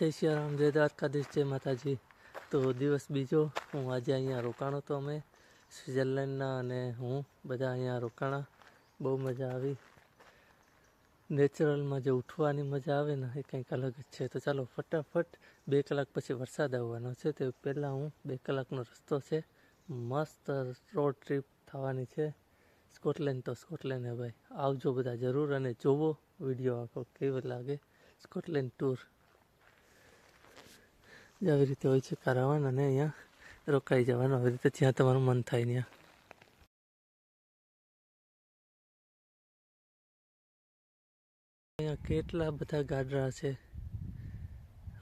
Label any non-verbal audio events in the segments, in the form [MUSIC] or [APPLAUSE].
જય સિયારામ જય દ્વારકાધીશ, જય માતાજી. તો દિવસ બીજો, હું આજે અહીંયા રોકાણો તો અમે સ્વિટ્ઝરલેન્ડના અને હું બધા અહીંયા રોકાણા. બહુ મજા આવી. નેચરલમાં જે ઉઠવાની મજા આવે ને, એ કંઈક અલગ જ છે. તો ચાલો, ફટાફટ બે કલાક પછી વરસાદ આવવાનો છે. તે પહેલાં હું બે કલાકનો રસ્તો છે. મસ્ત રોડ ટ્રીપ થવાની છે. સ્કોટલેન્ડ તો સ્કોટલેન્ડ હે ભાઈ. આવજો બધા જરૂર અને જોવો વીડિયો આખો, કેવો લાગે. Scotland tour. જ આવી રીતે હોય છે કારાવાન અને અહીંયા રોકાઈ જવાનું. આવી રીતે જ્યાં તમારું મન થાય ત્યાં. અહીંયા કેટલા બધા ગાડરા છે.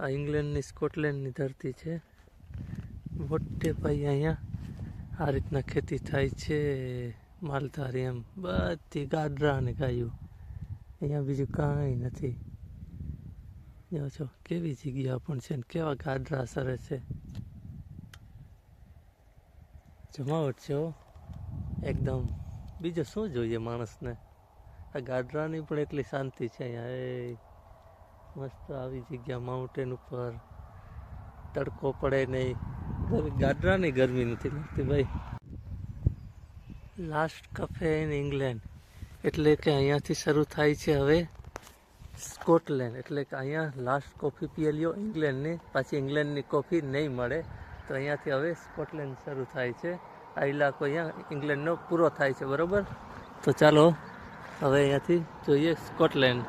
આ ઇંગ્લેન્ડની, સ્કોટલેન્ડની ધરતી છે. મોટે ભાઈ અહીંયા આ રીતના ખેતી થાય છે. માલધારી એમ. બધી ગાડરા અને ગાયું. અહીંયા બીજું કાંઈ નથી. જો છો, કેવી જગ્યા પણ છે ને કેવા ગાદરા સરે છે. જમાવટ છે એકદમ. બીજું શું જોઈએ માણસને? આ ગાદરાની પણ એટલી શાંતિ છે અહીંયા. એ મસ્ત આવી જગ્યા માઉન્ટેન ઉપર. તડકો પડે નહીં. ગાદરાની ગરમી નથી લાગતી ભાઈ. લાસ્ટ કફે ઇન ઇંગ્લેન્ડ એટલે કે અહીંયાથી શરૂ થાય છે હવે. સ્કોટલેન્ડ, એટલે કે અહીંયા લાસ્ટ કોફી પીએ લ્યો, ઇંગ્લેન્ડની, પાછી ઇંગ્લેન્ડની કોફી નહીં મળે. તો અહીંયાથી હવે સ્કોટલેન્ડ શરૂ થાય છે. આ ઇલાકો અહીંયા ઇંગ્લેન્ડનો પૂરો થાય છે, બરાબર? તો ચાલો, હવે અહીંયાથી જોઈએ સ્કોટલેન્ડ.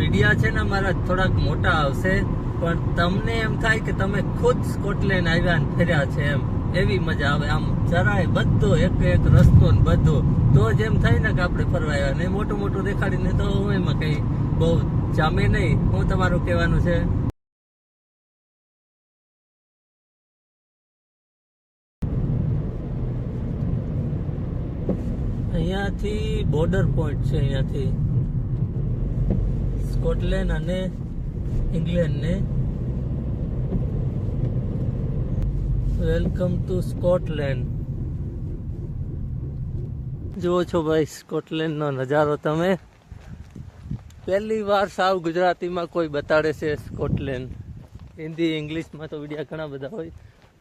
વિડિયા છે ને મારા થોડાક મોટા આવશે, પણ તમને એમ થાય કે તમે ખુદ સ્કોટલેન્ડ આવ્યા ને ફેર્યા છે એમ. એવી મજા આવે. આમ જરાય બધો એક એક રસ્તો ને બધો. તો જ એમ થાય ને કે આપણે ફરવા આવ્યા ને મોટું મોટું દેખાડીને તો હું એમાં કઈ બહુ જામે નહીં. હું તમારું કહેવાનું છે. અહીંયાથી બોર્ડર પોઈન્ટ છે અહીંયાથી. સ્કોટલેન્ડ અને ઇંગ્લેન્ડને વેલકમ ટુ સ્કોટલેન્ડ. જુઓ છો ભાઈ, સ્કોટલેન્ડનો નજારો તમે. પહેલી વાર સાવ ગુજરાતીમાં કોઈ બતાડે છે સ્કોટલેન્ડ. હિન્દી, ઇંગ્લિશમાં તો વિડીયા ઘણા બધા હોય,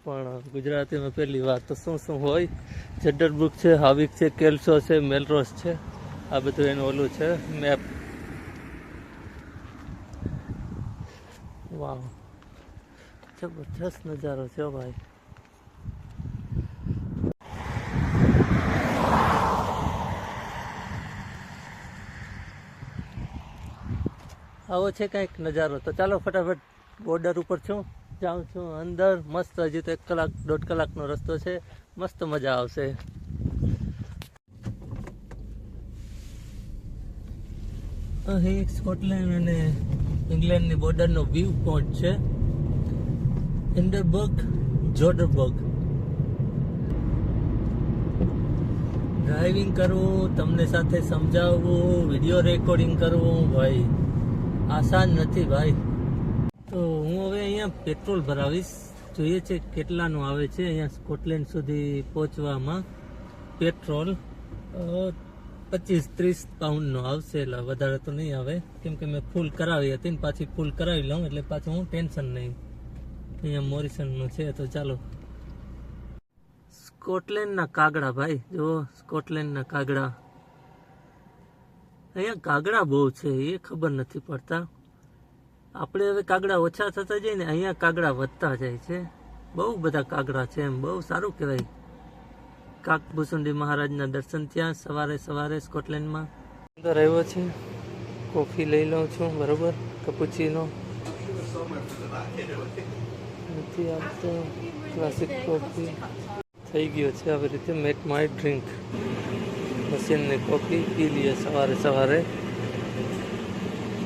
પણ ગુજરાતીમાં પહેલી વાર. તો શું શું હોય? જડરબુક છે, હાવિક છે, કેલ્સો છે, મેલરોસ છે. આ બધું એનું ઓલું છે, મેપ. વાવ. જબરજસ્ત નજારો છે ભાઈ. આવો છે કંઈક નજારો. તો ચાલો ફટાફટ બોર્ડર ઉપર છું. જાઉં છું અંદર. મસ્ત, હજી તો એક કલાક, દોઢ કલાકનો રસ્તો છે. મસ્ત મજા આવશે. અહીં સ્કોટલેન્ડ અને ઇંગ્લેન્ડની બોર્ડરનો વ્યૂ પોઈન્ટ છે. ઇન્ડરબર્ગ જોડરબર્ગ ડ્રાઇવિંગ કરવું, તમને સાથે સમજાવવું વીડિયો રેકોર્ડિંગ કરવું, ભાઈ. આસાન નથી ભાઈ. તો હું હવે અહીંયા પેટ્રોલ ભરાવીશ. જોઈએ છે કેટલાનું આવે છે અહીંયા સ્કોટલેન્ડ સુધી પહોંચવામાં પેટ્રોલ. પચીસ ત્રીસ પાઉન્ડનો આવશે એટલે વધારે તો નહીં આવે. કેમ કે મેં ફૂલ કરાવી હતી ને પાછી ફૂલ કરાવી લઉં એટલે પાછું હું ટેન્શન નહીં. અહીંયા મોરિસનનું છે તો ચાલો. સ્કોટલેન્ડના કાગડા ભાઈ. જો સ્કોટલેન્ડના કાગડા. અહીંયા કાગડા બહુ છે, એ ખબર નથી પડતા. આપણે હવે કાગડા ઓછા થતા જાય ને, અહીંયા કાગડા વધતા જાય છે. બહુ બધા કાગડા છે એમ, બહુ સારું કહેવાય. કાકભૂસુંડી મહારાજના દર્શન ત્યાં સવારે સવારે સ્કોટલેન્ડમાં. અંદર આવ્યો છે, કોફી લઈ લઉં છું, બરોબર? કપુચીનો. નથી આવતો ક્લાસિક કોફી થઈ ગયો છે, આવી રીતે મેટ માય ડ્રિંક મશીનની કોફી પી લઈએ સવારે સવારે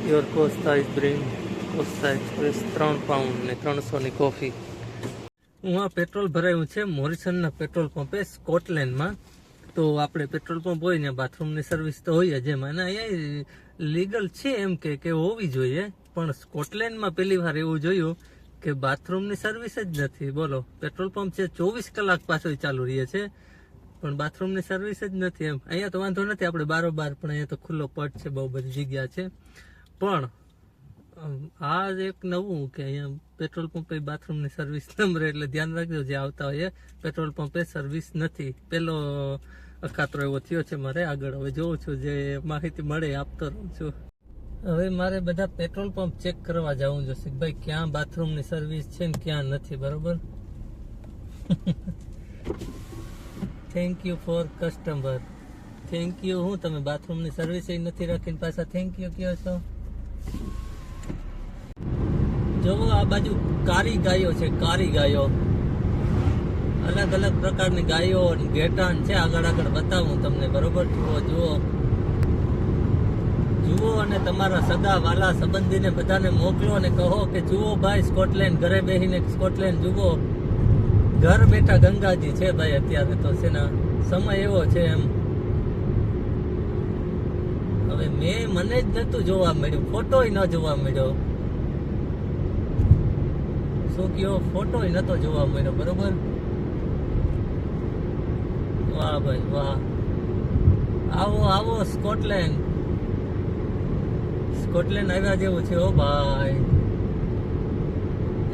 your Costa is bring Costa express ત્રણ પાઉન્ડ ને ત્રણસોની કોફી હું આ પેટ્રોલ ભરાયું છે મોરિસનના પેટ્રોલ પંપે સ્કોટલેન્ડમાં. તો આપણે પેટ્રોલ પંપ હોય ને બાથરૂમની સર્વિસ તો હોય જ એમ. અહીંયા લીગલ છે એમ કે કે હોવી જોઈએ. પણ સ્કોટલેન્ડમાં પહેલી વાર એવું જોયું કે બાથરૂમની સર્વિસ જ નથી. બોલો, પેટ્રોલ પંપ છે ચોવીસ કલાક પાછો ચાલુ રહે છે. પણ બાથરૂમની સર્વિસ જ નથી એમ. અહીંયા તો વાંધો નથી, આપણે બારોબાર પણ અહીંયા તો ખુલ્લો પટ છે, બહુ બધી જગ્યા છે. પણ આ જ એક નવું કે અહીંયા પેટ્રોલ પંપે બાથરૂમની સર્વિસ નંબર એટલે ધ્યાન રાખજો જે આવતા હોય પેટ્રોલ પંપે સર્વિસ નથી. પેલો અખાતરો એવો થયો છે મારે, આગળ હવે જોઉં છું, જે માહિતી મળે આપતો રહું છું. હવે મારે બધા પેટ્રોલ પંપ ચેક કરવા જવું જોશે ભાઈ ક્યાં બાથરૂમની સર્વિસ છે ને ક્યાં નથી, બરોબર? [LAUGHS] Thank you for customer thank you હું તમે બાથરૂમની સર્વિસ નથી રાખીને પાછા થેન્ક યુ કહો છો? જોવો આ બાજુ કારી ગાયો છે, કારી ગાયો. અલગ અલગ પ્રકારની ગાયો અને ઘેટાન છે. આગળ આગળ બતાવું તમને, બરોબર? જુઓ જુઓ. જુઓ અને તમારા સગા વાલા સંબંધીને બધાને મોકલો અને કહો કે જુઓ ભાઈ, સ્કોટલેન્ડ, ઘરે બેસીને સ્કોટલેન્ડ જુઓ. ઘર બેઠા ગંગાજી છે ભાઈ અત્યારે તો છે ને સમય એવો છે એમ. હવે મેં મને જ નતું જોવા મળ્યું ફોટો ન જોવા મળ્યો. શું કયો? ફોટો નતો જોવા મળ્યો, બરોબર? વાહ ભાઈ, વાહ. આવો આવો સ્કોટલેન્ડ. સ્કોટલેન્ડ આવ્યા જેવું છે, ઓ ભાઈ.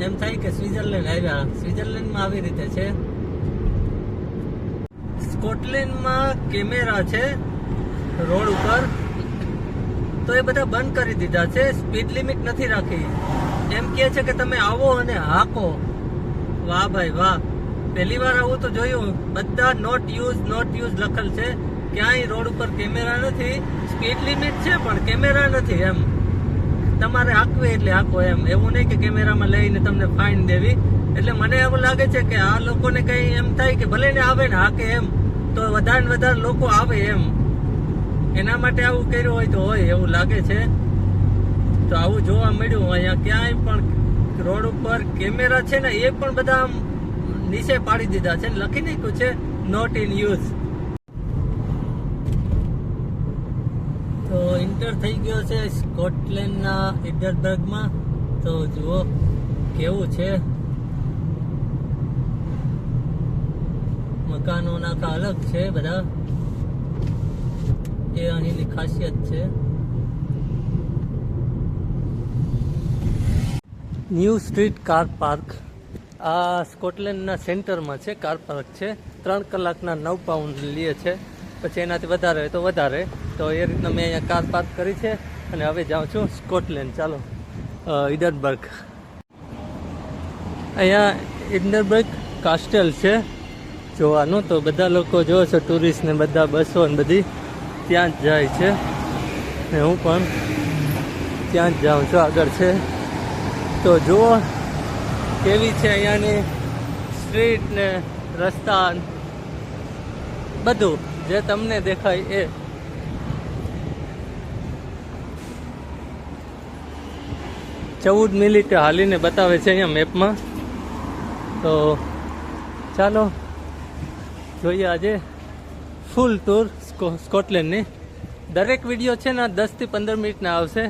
એમ થાય કે સ્વિટરલેન્ડ આવ્યા. સ્વિટરલેન્ડમાં આવી રીતે છે. સ્કોટલેન્ડમાં કેમેરા છે રોડ ઉપર. તો એ બધા બંધ કરી દીધા છે. સ્પીડ લિમિટ નથી રાખી. એમ કહે છે કે તમે આવો અને હાકો. વાહ ભાઈ વાહ. પહેલી વાર આવું તો જોયું. બધા નોટ યુઝ નોટ યુઝ લખેલ છે. ક્યાંય રોડ ઉપર કેમેરા નથી. સ્પીડ લિમિટ છે પણ કેમેરા નથી એમ. તમારે હાંકવી એટલે હાંકો એમ. એવું નહીં કે કેમેરામાં લઈને તમને ફાઇન દેવી. એટલે મને એવું લાગે છે કે આ લોકોને કઈ એમ થાય કે ભલે ને આવે ને હાકે એમ, તો વધારે ને વધારે લોકો આવે એમ. એના માટે આવું કર્યું હોય તો હોય એવું લાગે છે. તો આવું જોવા મળ્યું. અહીંયા ક્યાંય પણ રોડ ઉપર કેમેરા છે ને, એ પણ બધા નીચે પાડી દીધા છે. લખી નાખ્યું છે નોટ ઇન યુઝ તો થઈ ગયો છે સ્કોટલેન્ડના એડરબર્ગમાં તો જુઓ, કેવું છે? મકાનો નાખા અલગ છે બધા? એ અહીંની ખાસિયત છે. ન્યૂ સ્ટ્રીટ કાર પાર્ક આ સ્કોટલેન્ડના સેન્ટરમાં છે કાર પાર્ક છે. ત્રણ કલાકના નવ પાઉન્ડ લે છે. પછી એનાથી વધારે તો વધારે. તો એ રીતના મેં અહીંયા કાર પાર્ક કરી છે અને હવે જાઉં છું સ્કોટલેન્ડ. ચાલો. ઇડનબર્ગ. અહીંયા ઇડનબર્ગ કાસ્ટેલ છે જોવાનું. તો બધા લોકો જોવો છો ટુરિસ્ટ ને બધા બસો ને બધી ત્યાં જ જાય છે. ને હું પણ ત્યાં જ જાઉં છું, આગળ છે. તો જુઓ કેવી છે અહીંયાની સ્ટ્રીટ ને રસ્તા બધું. જે તમને દેખાય એ ચૌદ મિનિટ હાલીને બતાવે છે અહીંયા મેપમાં. તો ચાલો જોઈએ આજે ફૂલ ટૂર સ્કોટલેન્ડની. દરેક વીડિયો છે ને દસથી પંદર મિનિટના આવશે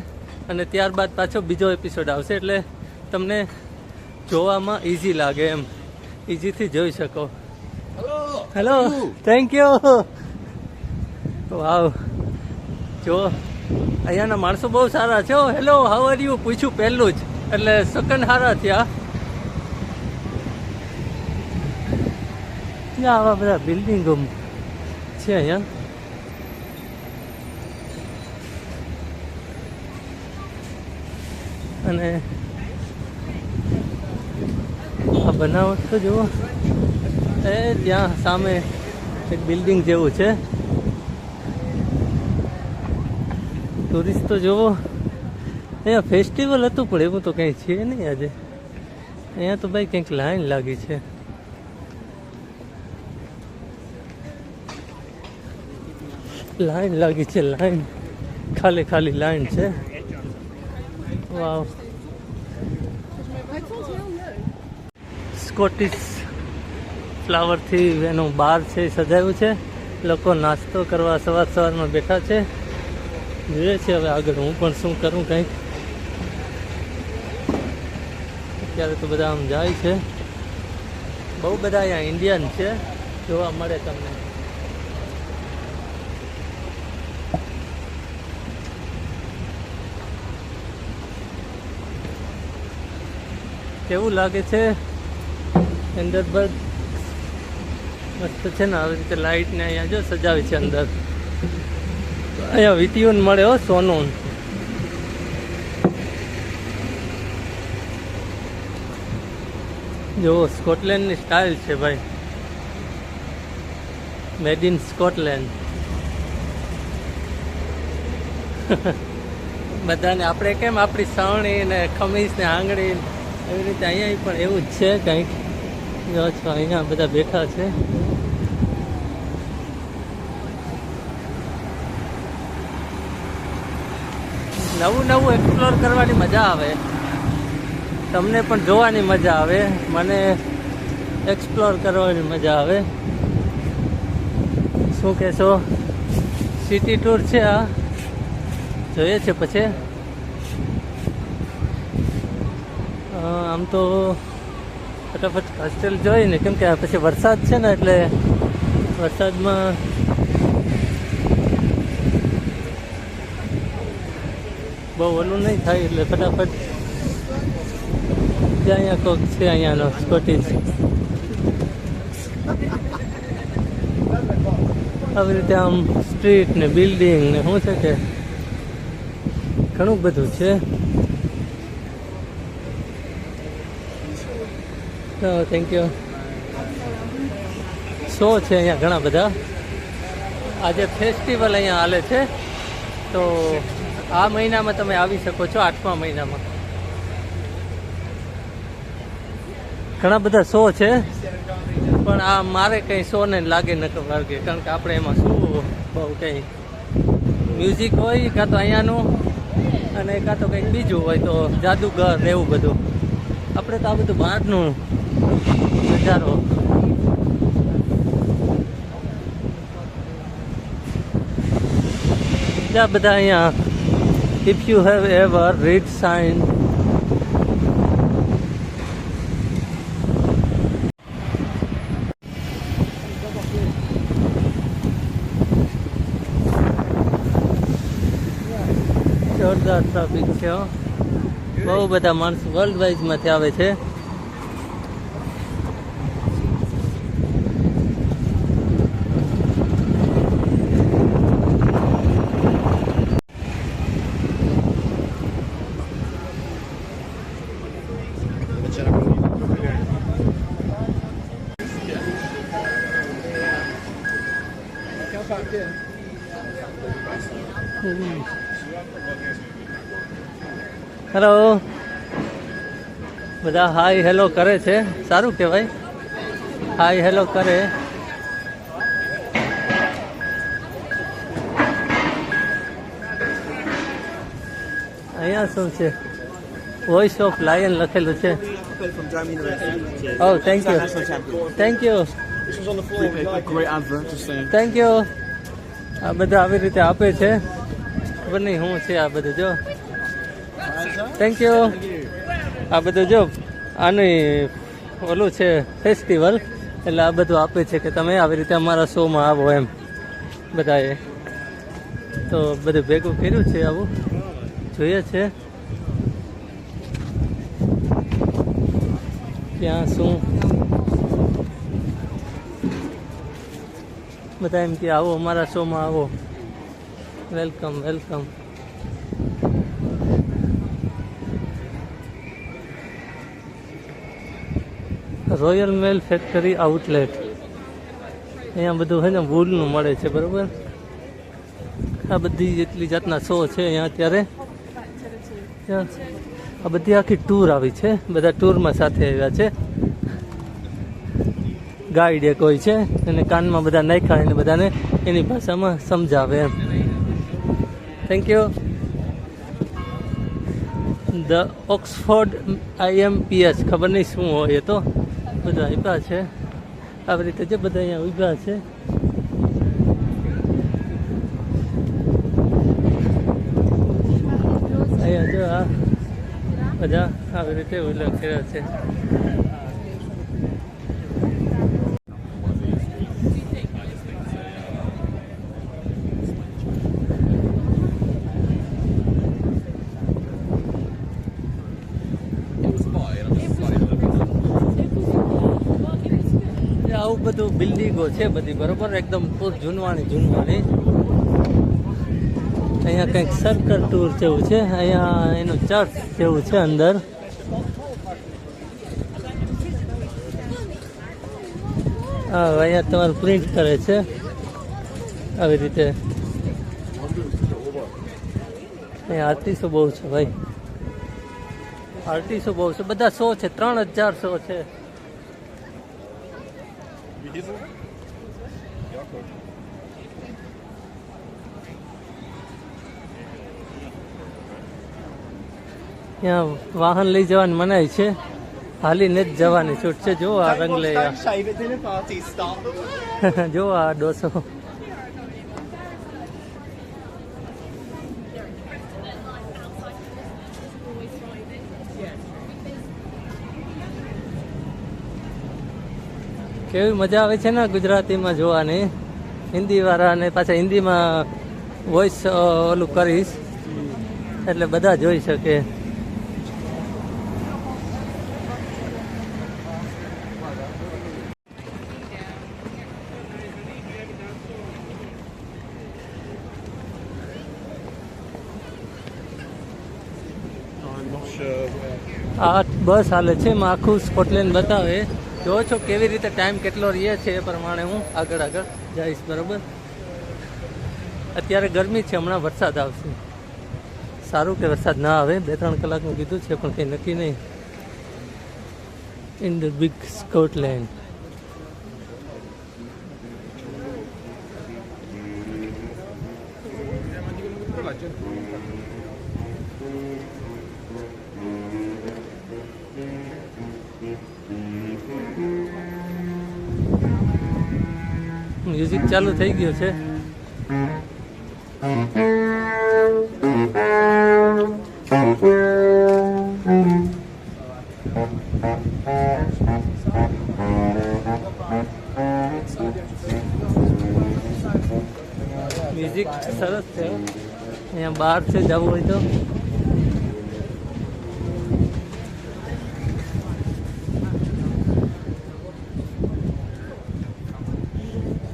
અને ત્યારબાદ પાછો બીજો એપિસોડ આવશે એટલે તમને જોવામાં ઇઝી લાગે એમ. ઇઝીથી જોઈ શકો. હેલો થેન્ક યુ વાવ જો અહીંયાના માણસો બહુ સારા છે. હેલો હાવ આર યુ પૂછ્યું પહેલું જ. એટલે સેકન્ડ સારા થયા ત્યાં આવા બધા બિલ્ડિંગો છે અહીંયા. અને આ બનાવટ તો જુઓ. એ ત્યાં સામે એક બિલ્ડિંગ જેવું છે. ટુરિસ્ટ તો જુઓ અહીંયા ફેસ્ટિવલ હતું પણ એવું તો કંઈ છે નહીં આજે. અહીંયા તો ભાઈ કંઈક લાઈન લાગી છે. લાઈન લાગી છે, લાઈન. ખાલી ખાલી લાઈન છે. વાવ. સ્કોટિશ ફ્લાવરથી એનું બાર છે સજાવ્યું છે. લોકો નાસ્તો કરવા સવાર સવારમાં બેઠા છે. જોઈએ છે હવે આગળ હું પણ શું કરું કંઈક. અત્યારે તો બધા આમ જાય છે. બહુ બધા અહીંયા ઇન્ડિયન છે. જોવા મળે તમને. કેવું લાગે છે? અંદર બસ મસ્ત છે ને, આવી રીતે લાઇટ ને અહીંયા જો સજાવી છે અંદર. અહીંયા વીટીયુન મળે હો, સોનું. જો સ્કોટલેન્ડની સ્ટાઇલ છે ભાઈ. મેડ ઇન સ્કોટલેન્ડ બધાને આપણે કેમ આપણી સવણી ને ખમીસ ને આંગળી એવી રીતે અહીંયા પણ એવું જ છે કંઈક. જો અહીંયા બધા બેઠા છે. નવું નવું એક્સપ્લોર કરવાની મજા આવે. તમને પણ જોવાની મજા આવે. મને એક્સપ્લોર કરવાની મજા આવે. શું કહેશો? સિટી ટૂર છે આ. જોઈએ છે પછી. આમ તો ફટાફટ હોસ્ટેલ જોઈ ને કેમ કે પછી વરસાદ છે ને એટલે વરસાદમાં બહુ ઓલું નહીં થાય એટલે ફટાફટ જ્યાં અહીંયા કોક છે અહીંયાનો સ્કોટીશ. આવી રીતે આમ સ્ટ્રીટ ને બિલ્ડિંગ ને શું છે કે ઘણું બધું છે. થેન્ક યુ શો છે અહીંયા ઘણા બધા? આજે ફેસ્ટિવલ અહીંયા હાલે છે. તો આ મહિનામાં તમે આવી શકો છો, આઠમા મહિનામાં. ઘણા બધા શો છે, પણ આ મારે કંઈ શો ને લાગે ન લાગે, કારણ કે આપણે એમાં શું બહુ કંઈ મ્યુઝિક હોય, કાં તો અહીંયાનું, અને કાં તો કંઈક બીજું હોય, તો જાદુગર ને એવું બધું. આપણે તો આ બધું બહારનું નજારો. બીજા બધા અહીંયા if you have ever read sign જોરદાર ટ્રાફિક છે બહુ બધા માણસ વર્લ્ડ વાઇઝમાંથી આવે છે. હેલો બધા હાય હેલો કરે છે સારું કહેવાય હાય હેલો કરે અહીંયા શું છે વોઇસ ઓફ લાયન લખેલું છે. ઓ thank you. Thank you. Thank you આ બધા આવી રીતે આપે છે ખબર નહીં શું છે આ બધું જો થેન્ક યુ આ બધું જો, આની ઓલું છે ફેસ્ટિવલ એટલે આ બધું આપે છે કે તમે આવી રીતે અમારા શોમાં આવો એમ. બધાએ. તો બધું ભેગું કર્યું છે આવું. જોઈએ છે. ત્યાં શું? બધા એમ કે આવો, અમારા શોમાં આવો. Welcome welcome royal mail factory outlet અહીંયા બધું છે ને વૂલનું મળે છે, બરાબર? આ બધી જેટલી જાતના શો છે અહીંયા અત્યારે. આ બધી આખી ટૂર આવી છે, બધા ટૂરમાં સાથે આવ્યા છે. ગાઈડ એક હોય છે અને કાનમાં બધા નાખ્યા અને બધાને એની ભાષામાં સમજાવે એમ. Thank you the Oxford IMPS ખબર નહીં શું હોય એ તો. બધા આવ્યા છે. આવી રીતે જે બધા અહીંયા ઊભા છે. અહીંયા જો આ બધા આવી રીતે ઉલ્લેખ કર્યા છે બહુ બધું બિલ્ડિંગો છે બધી, બરોબર? એકદમ પૂર જૂનવાણી જૂનવાણી. અહીંયા કંઈક સર્કલ ટૂર જેવું છે. અહીંયા એનું ચર્ચ જેવું છે અંદર. હા, અહીંયા તમારું પ્રિન્ટ કરે છે. આવી રીતે. આર્ટિસ્ટો બહુ છે ભાઈ. આર્ટિસ્ટો બહુ છે. બધા શો છે, ત્રણ હજાર સો છે. ત્યાં વાહન લઈ જવાની મનાય છે. હાલીને જ જવાની છૂટ છે. જો આ રંગ લઈ. [LAUGHS] જો આ ડોસો કેવી મજા આવે છે ને ગુજરાતીમાં જોવાની? હિન્દી વાળાને પાછા હિન્દીમાં વોઇસ ઓલું કરીશ. એટલે બધા જોઈ શકે. આ બસ હાલે છે. એમાં આખું સ્કોટલેન્ડ બતાવે. જો છો કેવી રીતે ટાઈમ કેટલો રહે છે એ પ્રમાણે હું આગળ આગળ જઈશ, બરાબર? અત્યારે ગરમી છે, હમણાં વરસાદ આવશે. સારું કે વરસાદ ના આવે, બે ત્રણ કલાકનું કીધું છે, પણ કંઈ નક્કી નહીં. In the big Scotland music ચાલુ થઈ ગયું છે. મ્યુઝિક સરસ છે. અહીંયા બહાર છે જવું હોય તો.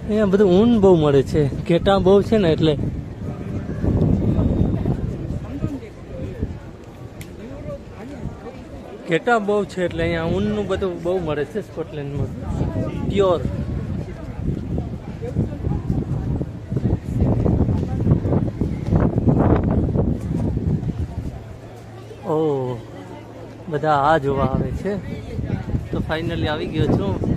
અહીંયા બધું ઊન બહુ મળે છે. ઘેટા બહુ છે ને એટલે. ઘેટા બહુ છે એટલે અહીંયા ઊનનું બધું બહુ મળે છે સ્કોટલેન્ડમાં. પ્યોર. ઓ બધા આ જોવા આવે છે. તો ફાઇનલી આવી ગયો છું.